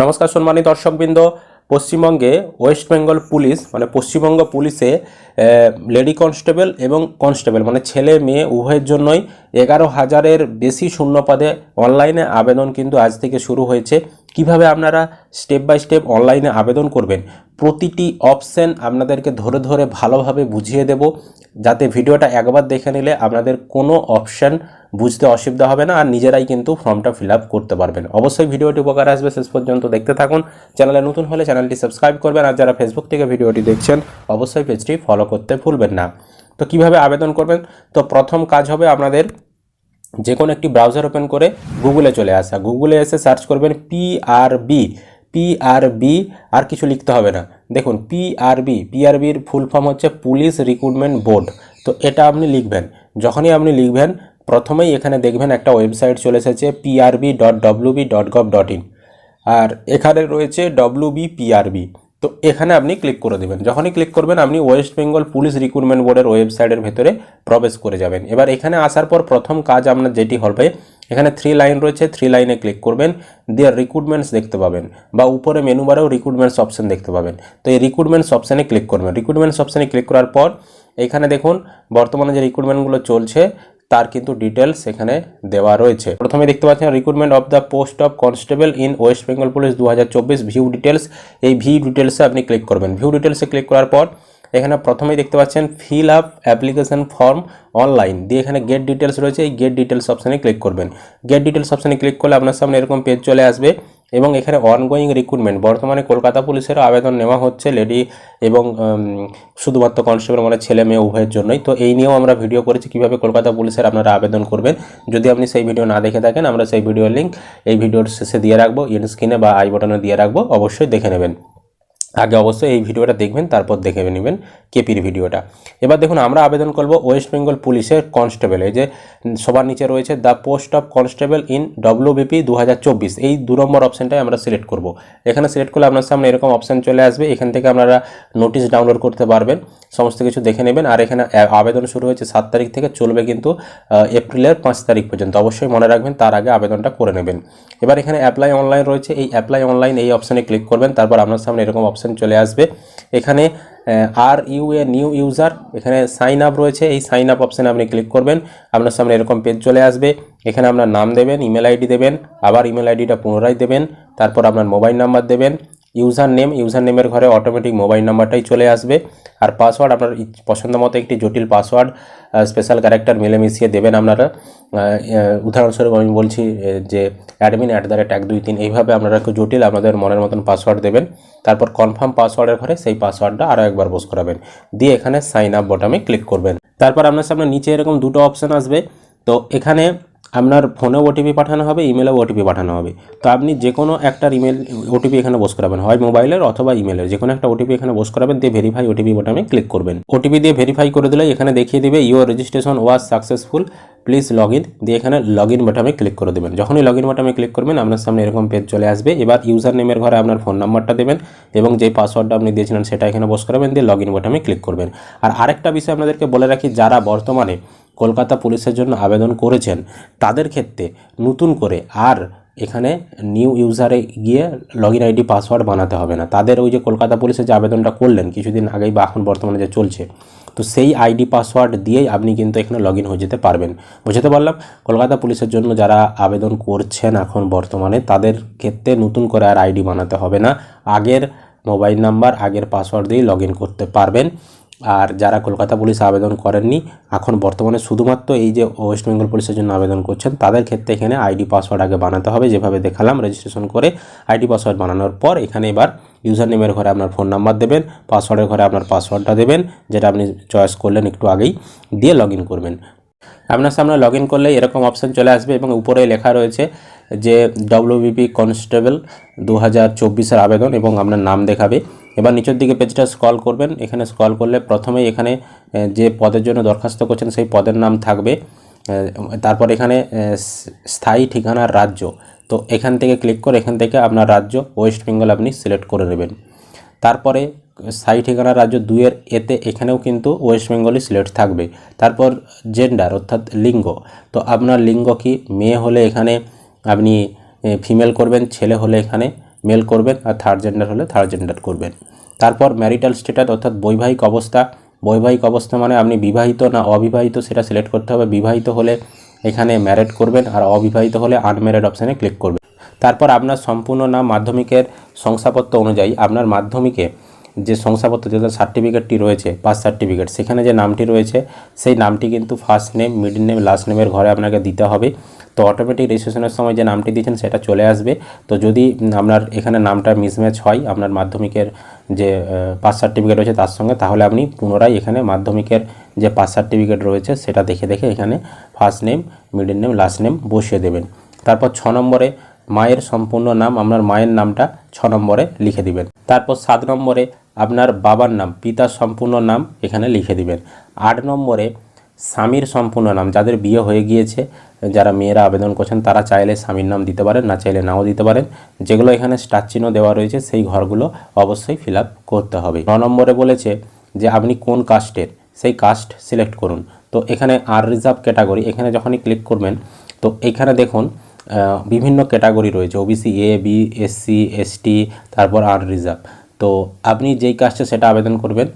নমস্কার সম্মানিত দর্শকবৃন্দ, পশ্চিমবঙ্গে ওয়েস্ট বেঙ্গল পুলিশ মানে পশ্চিমবঙ্গ পুলিশে লেডি কনস্টেবল এবং কনস্টেবল মানে ছেলে, মেয়ে উভয়ের জন্যই এগারো হাজারের বেশি শূন্য পদে অনলাইনে আবেদন কিন্তু আজ থেকে শুরু হয়েছে। কীভাবে আপনারা স্টেপ বাই স্টেপ অনলাইনে আবেদন করবেন? প্রতিটি অপশান আপনাদেরকে ধরে ধরে ভালোভাবে বুঝিয়ে দেব। যাতে ভিডিওটা একবার দেখে নিলে আপনাদের কোনো অপশান বুঝতে অসুবিধা হবে না। আর নিজেরাই কিন্তু ফর্মটা ফিল করতে পারবেন। অবশ্যই ভিডিওটি উপকার আসবে। শেষ পর্যন্ত দেখতে থাকুন। চ্যানেলে নতুন হলে চ্যানেলটি সাবস্ক্রাইব করবেন। আর যারা ফেসবুক থেকে ভিডিওটি দেখছেন, অবশ্যই পেজটি ফলো করতে ভুলবেন না। তো কীভাবে আবেদন করবেন? তো প্রথম কাজ হবে আপনাদের যে কোনো একটি ব্রাউজার ওপেন করে গুগলে চলে আসা। গুগলে এসে সার্চ করবেন পিআরবি পিআরবি আর কিছু লিখতে হবে না। দেখুন পিআরবি পিআরবির ফুল ফর্ম হচ্ছে পুলিশ রিক্রুটমেন্ট বোর্ড তো এটা আপনি লিখবেন। যখনই আপনি লিখবেন, প্রথমেই এখানে দেখবেন একটা ওয়েবসাইট চলে এসেছে PRB dot WB dot gov dot in আর এখানে রয়েছে ডব্লিউবি পিআরবি তো এখানে আপনি ক্লিক করে দেবেন। যখনই ক্লিক করবেন, আপনি ওয়েস্ট বেঙ্গল পুলিশ রিক্রুটমেন্ট বোর্ডের ওয়েবসাইটের ভেতরে প্রবেশ করে যাবেন। এবার এখানে আসার পর প্রথম কাজ আপনার যেটি হবে, এখানে থ্রি লাইন রয়েছে থ্রি লাইনে ক্লিক করবেন দিয়ে রিক্রুটমেন্টস দেখতে পাবেন বা উপরে মেনু বারেও রিক্রুটমেন্টস অপশন দেখতে পাবেন। তো এই রিক্রুটমেন্টস অপশানে ক্লিক করবেন। রিক্রুটমেন্টস অপশানে ক্লিক করার পর, এখানে দেখুন, বর্তমানে যে রিক্রুটমেন্টগুলো চলছে তার কিন্তু ডিটেলস এখানে দেওয়া রয়েছে। প্রথমে দেখতে পাচ্ছেন recruitment of the post of constable in West Bengal police দু হাজার চব্বিশ ভিউ ডিটেলস এই ভিউ ডিটেলসে আপনি ক্লিক করবেন। ভিউ ডিটেলসে ক্লিক করার পর এখানে প্রথমেই দেখতে পাচ্ছেন fill up application form online দিয়ে এখানে গেট ডিটেলস রয়েছে, এই গেট ডিটেলস অপশানে ক্লিক করবেন। গেট ডিটেলস অপশানে ক্লিক করলে আপনার সামনে এরকম পেজ চলে আসবে এবং এখানে অনগোয়িং রিক্রুটমেন্ট বর্তমানে কলকাতা পুলিশের আবেদন নেওয়া হচ্ছে লেডি এবং শুধুমাত্র কনস্টেবল মানে ছেলে মেয়ে উভয়ের জন্যই। তো এই নিয়েও আমরা ভিডিও করেছি কীভাবে কলকাতা পুলিশের আপনারা আবেদন করবেন। যদি আপনি সেই ভিডিও না দেখে থাকেন, আমরা সেই ভিডিওর লিঙ্ক এই ভিডিওর শেষে দিয়ে রাখব ইন স্ক্রিনে বা আই বটনে দিয়ে রাখব, অবশ্যই দেখে নেবেন। আগে অবশ্যই এই ভিডিওটা দেখবেন, তারপর দেখে নেবেন কেপির ভিডিওটা। এবার দেখুন, আমরা আবেদন করব ওয়েস্ট বেঙ্গল পুলিশের কনস্টেবল এই যে সবার নিচে রয়েছে the post of constable in WBP দু হাজার চব্বিশ। এই দু নম্বর অপশানটাই আমরা সিলেক্ট করব। এখানে সিলেক্ট করলে আপনার সামনে এরকম অপশান চলে আসবে। এখান থেকে আপনারা নোটিশ ডাউনলোড করতে পারবেন। সমস্ত কিছু দেখে নেবেন। আর এখানে আবেদন শুরু হয়েছে সাত তারিখ থেকে, চলবে কিন্তু এপ্রিলের পাঁচ তারিখ পর্যন্ত। অবশ্যই মনে রাখবেন, তার আগে আবেদনটা করে নেবেন। এবার এখানে অ্যাপ্লাই অনলাইন রয়েছে। এই অ্যাপ্লাই অনলাইন এই অপশানে ক্লিক করবেন। তারপর আপনার সামনে এরকম অপশান চলে আসবে। এখানে are you a new user এখানে সাইন আপ রয়েছে। এই সাইন আপ অপশানে আপনি ক্লিক করবেন। আপনার সামনে এরকম পেজ চলে আসবে। এখানে আপনার নাম দেবেন ইমেল আইডি দেবেন, আবার ইমেল আইডিটা পুনরায় দেবেন, তারপর আপনার মোবাইল নাম্বার দেবেন। ইউজার নেম ইউজার নেমের ঘরে অটোমেটিক মোবাইল নাম্বারটাই চলে আসবে। আর পাসওয়ার্ড আপনার পছন্দ মতো একটি জটিল পাসওয়ার্ড স্পেশাল ক্যারেক্টার মিলে মিশিয়ে দেবেন আপনারা। উদাহরণস্বরূপ আমি বলছি যে অ্যাডমিন অ্যাট দ্য রেট এক দুই তিন, এইভাবে আপনারা একটু জটিল আপনাদের মনের মতন পাসওয়ার্ড দেবেন। তারপর কনফার্ম পাসওয়ার্ডের ঘরে সেই পাসওয়ার্ডটা আরও একবার বোস করাবেন। দিয়ে এখানে সাইন আপ বটামে ক্লিক করবেন। তারপর আপনার সামনে নিচে এরকম দুটো অপশান আসবে। তো এখানে আপনার ফোনেও ওটিপি পাঠানো হবে ইমেলেও ওটিপি পাঠানো হবে। তো আপনি যে কোনো একটা ইমেল ওটিপি এখানে বস করাবেন, হয় মোবাইলের অথবা ইমেলের যে কোনো একটা ওটিপি এখানে বস করাবেন, দিয়ে ভেরিফাই ওটিপি বোটামে ক্লিক করবেন। ওটিপি দিয়ে ভেরিফাই করে দিলে এখানে দেখিয়ে দেবে your registration was successful please log in দিয়ে এখানে লগ ইন বাটনে ক্লিক করে দেবেন। যখনই লগ ইন বাটনে ক্লিক করবেন, আপনার সামনে এরকম পেজ চলে আসবে। এবার ইউজার নেমের ঘরে আপনার ফোন নাম্বারটা দেবেন এবং যে পাসওয়ার্ডটা আপনি দিয়েছিলেন সেটা এখানে বস করাবেন, দিয়ে লগ ইন বাটনে ক্লিক করবেন। আর আরেকটা বিষয় আপনাদেরকে বলে রাখি, যারা বর্তমানে কলকাতা পুলিশের জন্য আবেদন করেছেন। তাদের ক্ষেত্রে নতুন করে আর এখানে নিউ ইউজারে গিয়ে লগ ইন আইডি পাসওয়ার্ড বানাতে হবে না। তাদের ওই যে কলকাতা পুলিশের যে আবেদনটা করলেন, কিছুদিন আগেই বা এখন বর্তমানে যে চলছে, তো সেই আইডি পাসওয়ার্ড দিয়েই আপনি কিন্তু এখানে লগ ইন হয়ে যেতে পারবেন। বুঝতে পারলাম? কলকাতা পুলিশের জন্য যারা আবেদন করছেন এখন বর্তমানে, তাদের ক্ষেত্রে নতুন করে আর আইডি বানাতে হবে না। আগের মোবাইল নাম্বার আগের পাসওয়ার্ড দিয়েই লগ করতে পারবেন। আর যারা কলকাতা পুলিশ আবেদন করেননি, এখন বর্তমানে শুধুমাত্র এই যে ওয়েস্ট বেঙ্গল পুলিশের জন্য আবেদন করছেন, তাদের ক্ষেত্রে এখানে আইডি পাসওয়ার্ড আগে বানাতে হবে, যেভাবে দেখালাম রেজিস্ট্রেশন করে আইডি পাসওয়ার্ড বানানোর পর এখানে এবার ইউজার নেমের ঘরে আপনার ফোন নাম্বার দেবেন পাসওয়ার্ডের ঘরে আপনার পাসওয়ার্ডটা দেবেন, যেটা আপনি চয়েস করলেন একটু আগেই দিয়ে লগ করবেন। আপনার সামনে লগ ইন করলে এরকম অপশান চলে আসবে এবং উপরে লেখা রয়েছে যে ডব্লিউবিপি কনস্টেবল দু হাজার আবেদন এবং আপনার নাম দেখাবে। এবার নিচের দিকে পেজটা স্ক্রল করবেন। এখানে স্ক্রল করলে প্রথমেই এখানে যে পদের জন্য দরখাস্ত করছেন সেই পদের নাম থাকবে। তারপর এখানে স্থায়ী ঠিকানার রাজ্য। তো এখান থেকে ক্লিক করে এখান থেকে আপনার রাজ্য ওয়েস্ট বেঙ্গল আপনি সিলেক্ট করে নেবেন। তারপরে স্থায়ী ঠিকানা রাজ্য দুইয়ের এতে এখানেও কিন্তু ওয়েস্ট বেঙ্গলই সিলেক্ট থাকবে। তারপর জেন্ডার অর্থাৎ লিঙ্গ। তো আপনার লিঙ্গ কি? মেয়ে হলে এখানে আপনি ফিমেল করবেন, ছেলে হলে এখানে মেল করবেন আর থার্ড জেন্ডার হলে থার্ড জেন্ডার করবেন। তারপর ম্যারিটাল স্ট্যাটাস অর্থাৎ বৈবাহিক অবস্থা। বৈবাহিক অবস্থা মানে আপনি বিবাহিত না অবিবাহিত সেটা সিলেক্ট করতে হবে। বিবাহিত হলে এখানে ম্যারেড করবেন আর অবিবাহিত হলে আনম্যারেড অপশানে ক্লিক করবেন। তারপর আপনার সম্পূর্ণ নাম, মাধ্যমিকের শংসাপত্র অনুযায়ী আপনার মাধ্যমিকে যে শংসাপত্র যেটা সার্টিফিকেটটি রয়েছে পাস সার্টিফিকেট সেখানে যে নামটি রয়েছে, সেই নামটি কিন্তু first name middle name last নেমের ঘরে আপনাকে দিতে হবে। তো অটোমেটিক রেজিস্ট্রেশনের সময় যে নামটি দিয়েছেন সেটা চলে আসবে। তো যদি আপনার এখানে নামটা মিসম্যাচ হয়, আপনার মাধ্যমিকের যে পাস সার্টিফিকেট রয়েছে তার সঙ্গে, তাহলে আপনি পুনরায় এখানে মাধ্যমিকের যে পাস সার্টিফিকেট রয়েছে সেটা দেখে দেখে এখানে first name middle name last name বসিয়ে দেবেন। তারপর ছ নম্বরে মায়ের সম্পূর্ণ নাম, আপনার মায়ের নামটা ছ নম্বরে লিখে দিবেন। তারপর সাত নম্বরে আপনার বাবার নাম, পিতার সম্পূর্ণ নাম এখানে লিখে দিবেন। আট নম্বরে স্বামীর সম্পূর্ণ নাম, যাদের বিয়ে হয়ে গিয়েছে, যারা মেয়েরা আবেদন করছেন, তারা চাইলে স্বামীর নাম দিতে পারেন, না চাইলে নাও দিতে পারেন। যেগুলো এখানে স্টার চিহ্ন দেওয়া রয়েছে, সেই ঘরগুলো অবশ্যই ফিল করতে হবে। ন নম্বরে বলেছে যে, আপনি কোন কাস্টের সেই কাস্ট সিলেক্ট করুন। তো এখানে আর রিজার্ভ ক্যাটাগরি এখানে যখনই ক্লিক করবেন, তো এখানে দেখুন বিভিন্ন ক্যাটাগরি রয়েছে OBC A B SC ST তারপর আর রিজার্ভ তো আপনি যেই কাজটা সেটা আবেদন করবেন,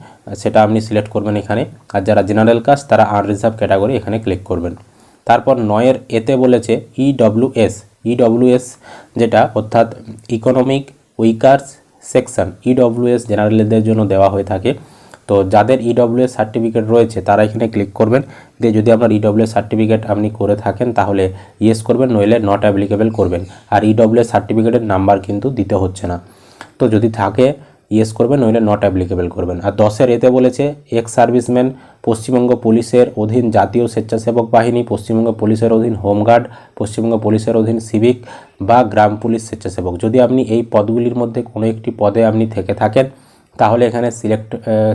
সেটা আপনি সিলেক্ট করবেন এখানে। আর যারা জেনারেল কাজ, তারা আনরিজার্ভ ক্যাটাগরি এখানে ক্লিক করবেন। তারপর নয়ের এতে বলেছে E ইডব্লিউএস ইডব্লিউএস যেটা অর্থাৎ ইকোনমিক উইকার্স সেকশন ইডব্লিউএস জেনারেলদের জন্য দেওয়া হয়ে থাকে। তো যাদের ইডব্লিউএস সার্টিফিকেট রয়েছে, তারা এখানে ক্লিক করবেন। দিয়ে যদি আপনার ইডব্লিউএস সার্টিফিকেট আপনি করে থাকেন, তাহলে ইয়েস করবেন, নইলে নট অ্যাপ্লিকেবল করবেন। আর ইডব্লিউএস সার্টিফিকেটের নাম্বার কিন্তু দিতে হচ্ছে না। তো যদি থাকে ইয়েস করবেন, নইলে নট অ্যাপ্লিকেবল করবেন। আর দশের এতে বলেছে এক্স সার্ভিসম্যান পশ্চিমবঙ্গ পুলিশের অধীন জাতীয় স্বেচ্ছাসেবক বাহিনী, পশ্চিমবঙ্গ পুলিশের অধীন হোমগার্ড, পশ্চিমবঙ্গ পুলিশের অধীন সিভিক বা গ্রাম পুলিশ স্বেচ্ছাসেবক। যদি আপনি এই পদগুলির মধ্যে কোনো একটি পদে আপনি থেকে থাকেন, তাহলে এখানে সিলেক্ট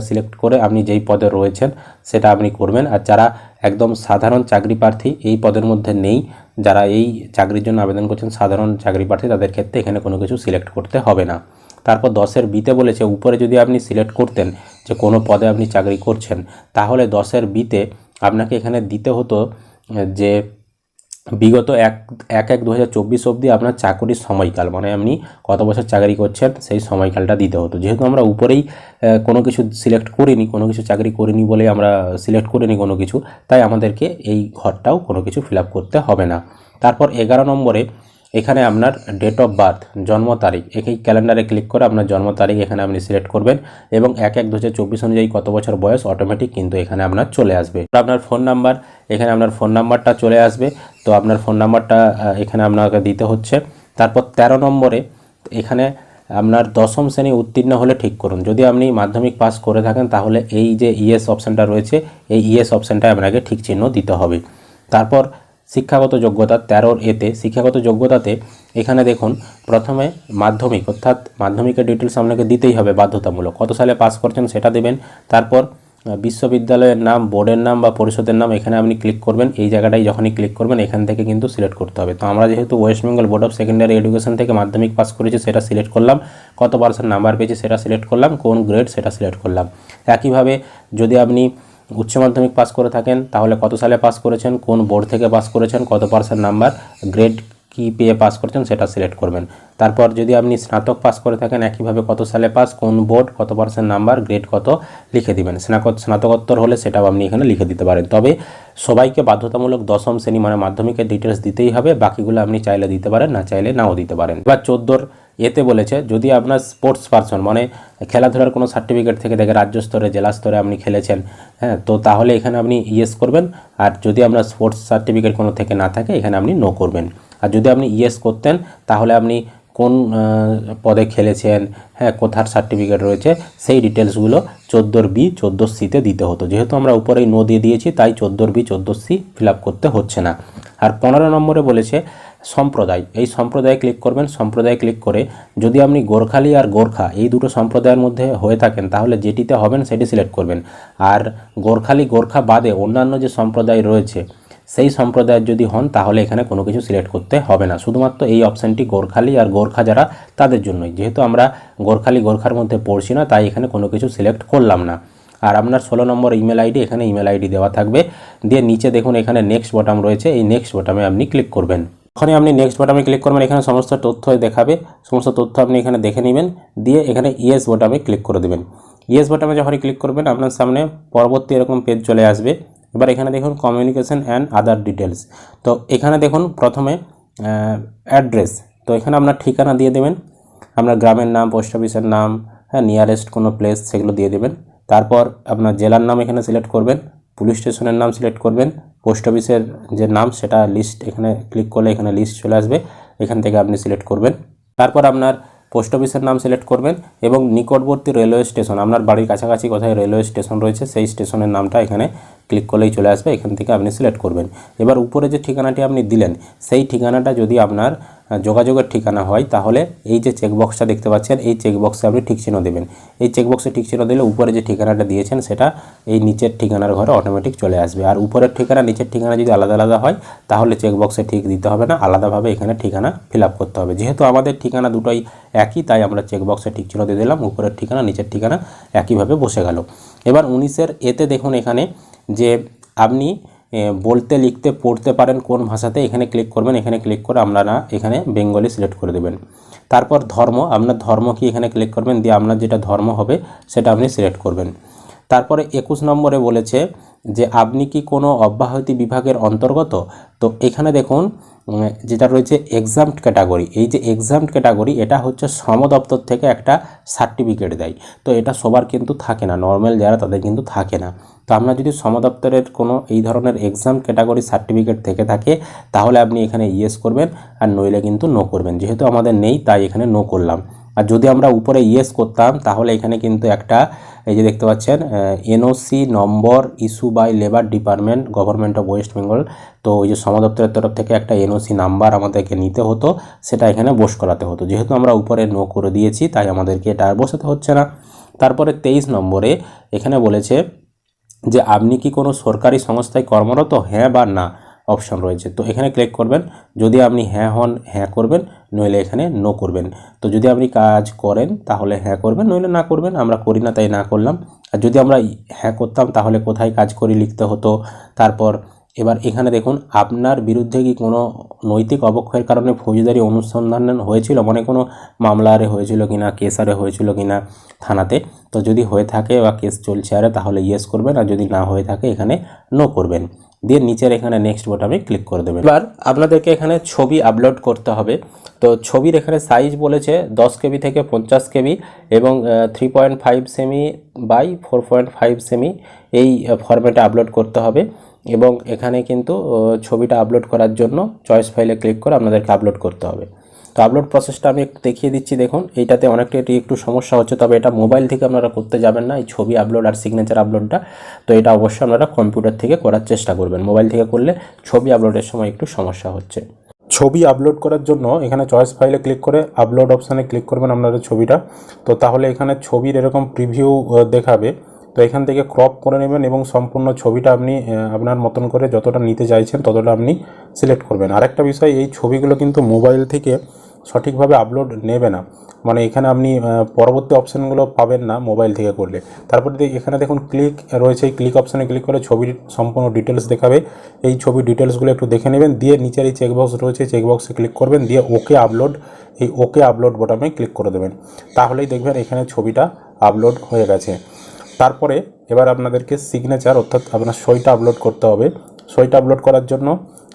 সিলেক্ট করে আপনি যেই পদে রয়েছেন, সেটা আপনি করবেন। আর যারা একদম সাধারণ চাকরি প্রার্থী, এই পদের মধ্যে নেই, যারা এই চাকরির জন্য আবেদন করছেন, সাধারণ চাকরি প্রার্থী, তাদের ক্ষেত্রে এখানে কোনো কিছু সিলেক্ট করতে হবে না। তারপর দশের বিতে বলেছে, উপরে যদি আপনি সিলেক্ট করতেন যে কোনো পদে আপনি চাকরি করছেন, তাহলে দশের বিতে আপনাকে এখানে দিতে হতো, যে বিগত এক এক এক দু হাজার চব্বিশ অবধি আপনার চাকরির সময়কাল মানে আপনি কত বছর চাকরি করছেন সেই সময়কালটা দিতে হতো। যেহেতু আমরা উপরেই কোনো কিছু সিলেক্ট করিনি, কোনো কিছু চাকরি করিনি বলে আমরা সিলেক্ট করিনি কোনো কিছু, তাই আমাদেরকে এই ঘরটাও কোনো কিছু ফিল করতে হবে না। তারপর এগারো নম্বরে এখানে আপনার ডেট অফ বার্থ জন্ম তারিখ এই ক্যালেন্ডারে ক্লিক করে আপনার জন্ম তারিখ এখানে আপনি সিলেক্ট করবেন এবং এক এক দু অনুযায়ী কত বছর বয়স অটোমেটিক কিন্তু এখানে আপনার চলে আসবে। আপনার ফোন নাম্বার এখানে আপনার ফোন নাম্বারটা চলে আসবে। তো আপনার ফোন নাম্বারটা এখানে আপনাকে দিতে হচ্ছে। তারপর তেরো নম্বরে এখানে আপনার দশম শ্রেণি উত্তীর্ণ হলে ঠিক করুন। যদি আপনি মাধ্যমিক পাস করে থাকেন তাহলে এই যে ইএস অপশানটা রয়েছে, এই ইএস অপশানটায় আপনাকে ঠিক চিহ্ন দিতে হবে। তারপর শিক্ষাগত যোগ্যতা তেরোর এতে। শিক্ষাগত যোগ্যতাতে এখানে দেখুন, প্রথমে মাধ্যমিক, অর্থাৎ মাধ্যমিকের ডিটেলস আপনাকে দিতেই হবে বাধ্যতামূলক। কত সালে পাস করছেন সেটা দেবেন। তারপর বিশ্ববিদ্যালয়ের নাম বোর্ডের নাম বা পরিষদের নাম এখানে আপনি ক্লিক করবেন। এই জায়গাটাই যখনই ক্লিক করবেন, এখান থেকে কিন্তু সিলেক্ট করতে হবে। তো আমরা যেহেতু West Bengal board of secondary education থেকে মাধ্যমিক পাস করেছি, সেটা সিলেক্ট করলাম। কত পার্সেন্ট নাম্বার পেয়েছি সেটা সিলেক্ট করলাম। কোন গ্রেড সেটা সিলেক্ট করলাম। একইভাবে যদি আপনি উচ্চ মাধ্যমিক পাস করে থাকেন, তাহলে কত সালে পাস করেছেন, কোন বোর্ড থেকে পাস করেছেন, কত পার্সেন্ট নাম্বার, গ্রেড কি পেয়ে পাস করছেন সেটা সিলেক্ট করবেন। তারপর যদি আপনি স্নাতক পাস করে থাকেন, একইভাবে কত সালে পাস, কোন বোর্ড, কত পার্সেন্ট নাম্বার, গ্রেড কত লিখে দিবেন। স্নাতক স্নাতকোত্তর হলে সেটাও আপনি এখানে লিখে দিতে পারেন। তবে সবাইকে বাধ্যতামূলক দশম শ্রেণি মানে মাধ্যমিকের ডিটেলস দিতেই হবে, বাকিগুলো আপনি চাইলে দিতে পারেন, না চাইলে নাও দিতে পারেন। এবার চোদ্দোর এতে বলেছে, যদি আপনার স্পোর্টস পারসন মানে খেলাধুলার কোনো সার্টিফিকেট থেকে দেখে রাজ্য স্তরে, জেলা স্তরে আপনি খেলেছেন হ্যাঁ তো তাহলে এখানে আপনি ইয়েস করবেন। আর যদি আপনার স্পোর্টস সার্টিফিকেট কোনো থেকে না থাকে, এখানে আপনি নো করবেন। আর যদি আপনি ইয়েস করতেন, তাহলে আপনি কোন পদে খেলেছেন হ্যাঁ কোথার সার্টিফিকেট রয়েছে, সেই ডিটেলসগুলো চোদ্দোর বি, চোদ্দোর সিতে দিতে হতো। যেহেতু আমরা উপরেই নো দিয়ে দিয়েছি, তাই চোদ্দোর বি, চোদ্দোর সি ফিল করতে হচ্ছে না। আর পনেরো নম্বরে বলেছে সম্প্রদায়। এই সম্প্রদায়ে ক্লিক করবেন, সম্প্রদায়ে ক্লিক করে যদি আপনি গোর্খালি আর গোর্খা এই দুটো সম্প্রদায়ের মধ্যে হয়ে থাকেন, তাহলে যেটিতে হবেন সেটি সিলেক্ট করবেন। আর গোর্খালি গোর্খা বাদে অন্যান্য যে সম্প্রদায় রয়েছে, সেই সম্প্রদায়ের যদি হন, তাহলে এখানে কোনো কিছু সিলেক্ট করতে হবে না। শুধুমাত্র এই অপশানটি গোর্খালি আর গোর্খা যারা, তাদের জন্যই। যেহেতু আমরা গোর্খালি গোর্খার মধ্যে পড়ছি না, তাই এখানে কোনো কিছু সিলেক্ট করলাম না। আর আপনার ষোলো নম্বর ইমেল আইডি এখানে ইমেল আইডি দেওয়া থাকবে। দিয়ে নিচে দেখুন এখানে নেক্সট বটাম রয়েছে। এই নেক্সট বটামে আপনি ক্লিক করবেন। যখনই আপনি নেক্সট বাটনে ক্লিক করবেন, এখানে সমস্ত তথ্য দেখাবে, সমস্ত তথ্য আপনি এখানে দেখে নেবেন, দিয়ে এখানে ইয়েস বাটনে ক্লিক করে দেবেন। ইয়েস বাটনে যখনই ক্লিক করবেন, আপনার সামনে পরবর্তী এরকম পেজ চলে আসবে। এবার এখানে দেখুন কমিউনিকেশন অ্যান্ড আদার ডিটেলস তো এখানে দেখুন প্রথমে অ্যাড্রেস তো এখানে আপনার ঠিকানা দিয়ে দেবেন। আপনার গ্রামের নাম পোস্ট অফিসের নাম হ্যাঁ নিয়ারেস্ট কোনো প্লেস সেগুলো দিয়ে দেবেন। তারপর আপনার জেলার নাম এখানে সিলেক্ট করবেন পুলিশ স্টেশনের নাম সিলেক্ট করবেন। পোস্ট অফিসের যে নাম, সেটা লিস্ট এখানে ক্লিক করলে এখানে লিস্ট চলে আসবে। এখান থেকে আপনি সিলেক্ট করবেন। তারপর আপনার পোস্ট অফিসের নাম সিলেক্ট করবেন এবং নিকটবর্তী রেলওয়ে স্টেশন আপনার বাড়ির কাছাকাছি কোথায় রেলওয়ে স্টেশন রয়েছে, সেই স্টেশনের নামটা এখানে ক্লিক করলেই চলে আসবে। এখান থেকে আপনি সিলেক্ট করবেন। এবার উপরে যে ঠিকানাটি আপনি দিলেন, সেই ঠিকানাটা যদি আপনার যোগাযোগের ঠিকানা হয়, তাহলে এই যে চেকবক্সটা দেখতে পাচ্ছেন, এই চেকবক্সে আপনি ঠিক চিহ্ন দেবেন। এই চেকবক্সে ঠিক চিহ্ন দিলে উপরে যে ঠিকানাটা দিয়েছেন, সেটা এই নিচের ঠিকানার ঘরে অটোমেটিক চলে আসবে। আর উপরের ঠিকানা, নিচের ঠিকানা যদি আলাদা আলাদা হয়, তাহলে চেকবক্সে ঠিক দিতে হবে না, আলাদাভাবে এখানে ঠিকানা ফিল করতে হবে। যেহেতু আমাদের ঠিকানা দুটোই একই, তাই আমরা চেকবক্সে ঠিক চিহ্ন দিয়ে দিলাম, উপরের ঠিকানা, নিচের ঠিকানা একইভাবে বসে গেল। এবার উনিশের এতে দেখুন এখানে যে আপনি বলতে, লিখতে, পড়তে পারেন কোন ভাষাতে, এখানে ক্লিক করবেন, এখানে ক্লিক করে আপনারা এখানে বেঙ্গলি সিলেক্ট করে দেবেন। তারপর ধর্ম, আপনার ধর্ম কি এখানে ক্লিক করবেন, দিয়ে আপনার যেটা ধর্ম হবে, সেটা আপনি সিলেক্ট করবেন। তারপরে একুশ নম্বরে বলেছে যে, আপনি কি কোনো অব্যাহতি বিভাগের অন্তর্গত? তো এখানে দেখুন যেটা রয়েছে এক্সাম ক্যাটাগরি এই যে এক্সাম ক্যাটাগরি এটা হচ্ছে শ্রম দপ্তর থেকে একটা সার্টিফিকেট দেয়। তো এটা সবার কিন্তু থাকে না নর্মাল যারা তাদের কিন্তু থাকে না। তো আপনার যদি শ্রম দপ্তরের কোনো এই ধরনের এক্সাম ক্যাটাগরি সার্টিফিকেট থেকে থাকে, তাহলে আপনি এখানে ইয়েস করবেন আর নইলে কিন্তু নো করবেন। যেহেতু আমাদের নেই, তাই এখানে নো করলাম। আর যদি আমরা উপরে ইয়েস করতাম, তাহলে এখানে কিন্তু একটা, এই যে দেখতে পাচ্ছেন NOC number issue by labour department government of West Bengal তো ওই যে শ্রম দপ্তরের তরফ থেকে একটা এনওসি নাম্বার আমাদেরকে নিতে হতো, সেটা এখানে বস করাতে হতো। যেহেতু আমরা উপরে নো করে দিয়েছি, তাই আমাদেরকে এটা আর বসাতে হচ্ছে না। তারপরে তেইশ নম্বরে এখানে বলেছে যে, আপনি কি কোনো সরকারি সংস্থায় কর্মরত? হ্যাঁ বা না? অপশন রয়েছে। তো এখানে ক্লিক করবেন। যদি আপনি হ্যাঁ হন হ্যাঁ করবেন, নইলে এখানে নো করবেন। তো যদি আপনি কাজ করেন, তাহলে হ্যাঁ করবেন, নইলে না করবেন। আমরা করি না, তাই না করলাম। আর যদি আমরা হ্যাঁ করতাম, তাহলে কোথায় কাজ করি লিখতে হতো? তারপর এবার এখানে দেখুন, আপনার বিরুদ্ধে কি কোনো নৈতিক অবক্ষয়ের কারণে ফৌজদারি অনুসন্ধান হয়েছিল? মানে কোনো মামলা আরে হয়েছিল কিনা কেস আরে হয়েছিল কিনা থানাতে? তো যদি হয়ে থাকে বা কেস চলছে আরে, তাহলে ইয়েস করবেন। আর যদি না হয়ে থাকে, এখানে নো করবেন। দিয়ে নিচের এখানে নেক্সট বোটামে ক্লিক করে দেবেন। এবার আপনাদেরকে এখানে ছবি আপলোড করতে হবে। তো ছবির এখানে সাইজ বলেছে দশ কেবি থেকে পঞ্চাশ কেবি এবং three point five cm by four point five cm এই ফরম্যাটে আপলোড করতে হবে এবং এখানে কিন্তু ছবিটা আপলোড করার জন্য চয়েস ফাইলে ক্লিক করে আপনাদেরকে আপলোড করতে হবে। তো আপলোড প্রসেসটা আমি একটু দেখিয়ে দিচ্ছি, দেখুন। এইটাতে অনেকটা এটি একটু সমস্যা হচ্ছে, তবে এটা মোবাইল থেকে আপনারা করতে যাবেন না। এই ছবি আপলোড আর সিগনেচার আপলোডটা তো এটা অবশ্যই আপনারা কম্পিউটার থেকে করার চেষ্টা করবেন। মোবাইল থেকে করলে ছবি আপলোডের সময় একটু সমস্যা হচ্ছে। ছবি আপলোড করার জন্য এখানে চয়েস ফাইলে ক্লিক করে আপলোড অপশানে ক্লিক করবেন আপনাদের ছবিটা। তো তাহলে এখানে ছবির এরকম প্রিভিউ দেখাবে। তো এখান থেকে ক্রপ করে নেবেন এবং সম্পূর্ণ ছবিটা আপনি আপনার মতন করে যতটা নিতে চাইছেন ততটা আপনি সিলেক্ট করবেন। আরেকটা বিষয়, এই ছবিগুলো কিন্তু মোবাইল থেকে সঠিকভাবে আপলোড নেবে না। মানে এখানে আপনি পরবর্তী অপশানগুলো পাবেন না মোবাইল থেকে করলে। তারপরে এখানে দেখুন ক্লিক রয়েছে ক্লিক অপশানে ক্লিক করে ছবির সম্পূর্ণ ডিটেলস দেখাবে। এই ছবির ডিটেলসগুলো একটু দেখে নেবেন, দিয়ে নিচের এই চেকবক্স রয়েছে চেকবক্সে ক্লিক করবেন, দিয়ে ওকে আপলোড এই ওকে আপলোড বোটামে ক্লিক করে দেবেন। তাহলেই দেখবেন এখানে ছবিটা আপলোড হয়ে গেছে। তারপরে এবার আপনাদেরকে সিগনেচার অর্থাৎ আপনার সইটা আপলোড করতে হবে। সইটা আপলোড করার জন্য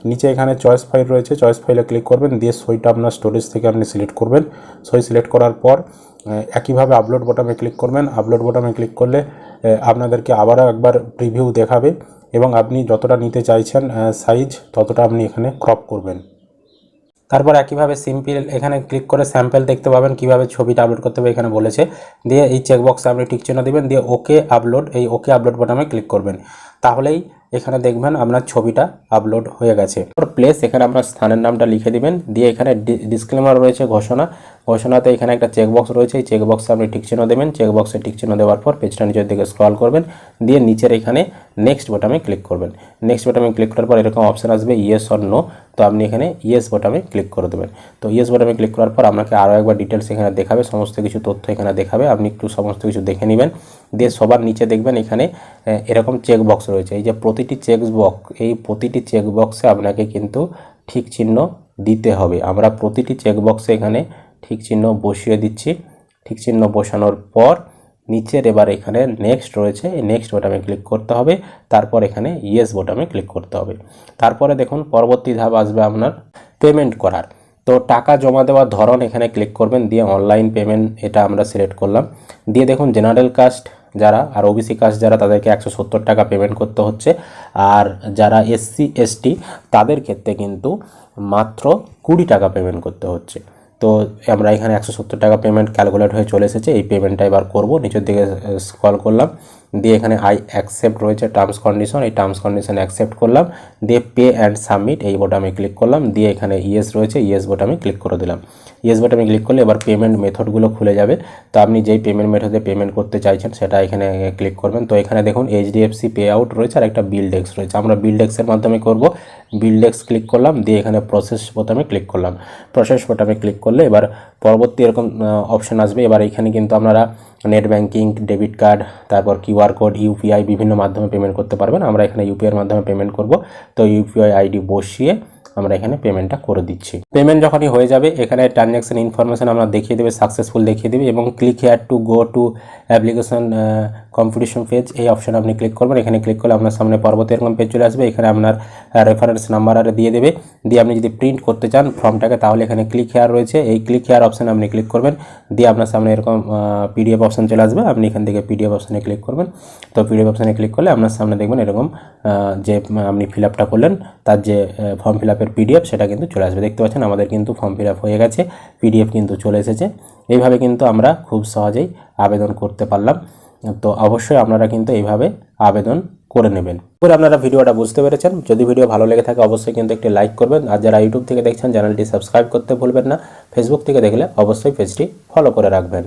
নিচে এখানে চয়েস ফাইল রয়েছে চয়েস ফাইলে ক্লিক করবেন, দিয়ে সইটা আপনার স্টোরেজ থেকে আপনি সিলেক্ট করবেন। সই সিলেক্ট করার পর একইভাবে আপলোড বোটামে ক্লিক করবেন। আপলোড বোটামে ক্লিক করলে আপনাদেরকে আবারও একবার প্রিভিউ দেখাবে এবং আপনি যতটা নিতে চাইছেন সাইজ ততটা আপনি এখানে ক্রপ করবেন। তারপর একইভাবে সিম্পল এখানে ক্লিক করে স্যাম্পেল দেখতে পাবেন, কীভাবে ছবিটা আপলোড করতে হবে এখানে বলেছে। দিয়ে এই চেকবক্সে আপনি টিক চিহ্ন দিবেন, দিয়ে ওকে আপলোড এই ওকে আপলোড বাটনে ক্লিক করবেন। তাহলেই এখানে দেখবেন আপনার ছবিটা আপলোড হয়ে গেছে। প্লেস এখানে আপনার স্থানের নামটা লিখে দিবেন। দিয়ে এখানে ডিসক্লেমার রয়েছে, ঘোষণা। ঘোষণাতে এখানে একটা চেকবক্স রয়েছে। এই চেকবক্সে আপনি টিক চিহ্ন দেবেন। চেকবক্সে টিক চিহ্ন দেওয়ার পর পেজটা নিচের দিকে স্ক্রল করবেন। দিয়ে নিচের এখানে নেক্সট বাটনে ক্লিক করবেন। নেক্সট বাটনে ক্লিক করার পর এরকম অপশন আসবে ইয়েস অর নো তো আপনি এখানে ইয়েস বাটনে ক্লিক করে দেবেন। তো ইয়েস বাটনে ক্লিক করার পর আপনাকে আরও একবার ডিটেলস এখানে দেখাবে, সমস্ত কিছু তথ্য এখানে দেখাবে। আপনি একটু সমস্ত কিছু দেখে নেবেন। দিয়ে সবার নিচে দেখবেন এখানে এরকম চেক বক্স রয়েছে। এই যে প্রতিটি চেক বক্স এই প্রতিটি চেক বক্সে আপনাকে কিন্তু ঠিক চিহ্ন দিতে হবে। আমরা প্রতিটি চেকবক্সে এখানে ঠিক চিহ্ন বসিয়ে দিচ্ছি। ঠিক চিহ্ন বসানোর পর নিচের এবার এখানে নেক্সট রয়েছে। এই নেক্সট বোটামে ক্লিক করতে হবে। তারপর এখানে ইয়েস বোটামে ক্লিক করতে হবে। তারপরে দেখুন, পরবর্তী ধাপ আসবে আপনার পেমেন্ট করার। তো টাকা জমা দেওয়ার ধরন এখানে ক্লিক করবেন, দিয়ে অনলাইন পেমেন্ট এটা আমরা সিলেক্ট করলাম। দিয়ে দেখুন জেনারেল কাস্ট যারা আর ওবিসি কাস্ট যারা, তাদেরকে একশো সত্তর টাকা পেমেন্ট করতে হচ্ছে। আর যারা এসসি এসটি তাদের ক্ষেত্রে কিন্তু মাত্র কুড়ি টাকা পেমেন্ট করতে হচ্ছে। তো আমরা এখানে একশো সত্তর টাকা পেমেন্ট ক্যালকুলেট হয়ে চলে এসেছে। এই পেমেন্টটা এবার করব। নিচের দিকে স্কল করলাম। দিয়ে এখানে আই অ্যাকসেপ্ট রয়েছে টার্মস কন্ডিশন এই টার্মস কন্ডিশন অ্যাকসেপ্ট করলাম। দিয়ে পে অ্যান্ড সাবমিট এই বোটামে ক্লিক করলাম। দিয়ে এখানে ইয়েস রয়েছে। ইয়েস বোটামে ক্লিক করে দিলাম। ইয়েস বোটামে ক্লিক করলে এবার পেমেন্ট মেথডগুলো খুলে যাবে। তো আপনি যেই পেমেন্ট মেথডে পেমেন্ট করতে চাইছেন, সেটা এখানে ক্লিক করবেন। তো এখানে দেখুন এইচডিএফসি পে আউট রয়েছে আর একটা বিল ডেস্ক রয়েছে। আমরা বিল ডেস্কের মাধ্যমে করব। বিল ডেস্ক ক্লিক করলাম, দিয়ে এখানে প্রসেস বোতামে ক্লিক করলাম। প্রসেস বোতামে ক্লিক করলে এবার পরবর্তী এরকম অপশন আসবে। এবার এখানে কিন্তু আপনারা নেট ব্যাঙ্কিং ডেবিট কার্ড তারপর কিউআর কোড ইউপিআই বিভিন্ন মাধ্যমে পেমেন্ট করতে পারবেন। আমরা এখানে ইউপিআইয়ের মাধ্যমে পেমেন্ট করব। তো ইউপিআই আইডি বসিয়ে আমরা এখানে পেমেন্টটা করে দিচ্ছি। পেমেন্ট যখনই হয়ে যাবে, এখানে ট্রানজ্যাকশন ইনফরমেশন আমরা দেখিয়ে দেবে সাকসেসফুল দেখিয়ে দেবে এবং click here to go to application completion page এই অপশন আপনি ক্লিক করবেন। এখানে ক্লিক করলে আপনার সামনে পরবর্তী এরকম পেজ চলে আসবে। এখানে আপনার রেফারেন্স নাম্বার আর দিয়ে দেবে। দিয়ে আপনি যদি প্রিন্ট করতে চান ফর্মটাকে তাহলে এখানে ক্লিক হেয়ার রয়েছে। এই ক্লিক হেয়ার অপশন আপনি ক্লিক করবেন। দিয়ে আপনার সামনে এরকম পিডিএফ অপশন চলে আসবে। আপনি এখান থেকে পিডিএফ অপশনে ক্লিক করবেন। তো পিডিএফ অপশনে ক্লিক করলে আপনার সামনে দেখবেন এরকম যে আপনি ফিল আপটা করলেন, তার যে ফর্ম ফিল আপের পিডিএফ সেটা কিন্তু চলে আসবে। দেখতে পাচ্ছেন, আমাদের কিন্তু ফর্ম ফিল হয়ে গেছে। পিডিএফ কিন্তু চলে এসেছে। এইভাবে কিন্তু আমরা খুব সহজেই আবেদন করতে পারলাম। তো অবশ্যই আপনারা কিন্তু এইভাবে আবেদন করে নেবেন। করে আপনারা ভিডিওটা বুঝতে পেরেছেন। যদি ভিডিও ভালো লেগে থাকে, অবশ্যই কিন্তু একটি লাইক করবেন। আর যারা ইউটিউব থেকে দেখছেন, চ্যানেলটি সাবস্ক্রাইব করতে ভুলবেন না। ফেসবুক থেকে দেখলে অবশ্যই পেজটি ফলো করে রাখবেন।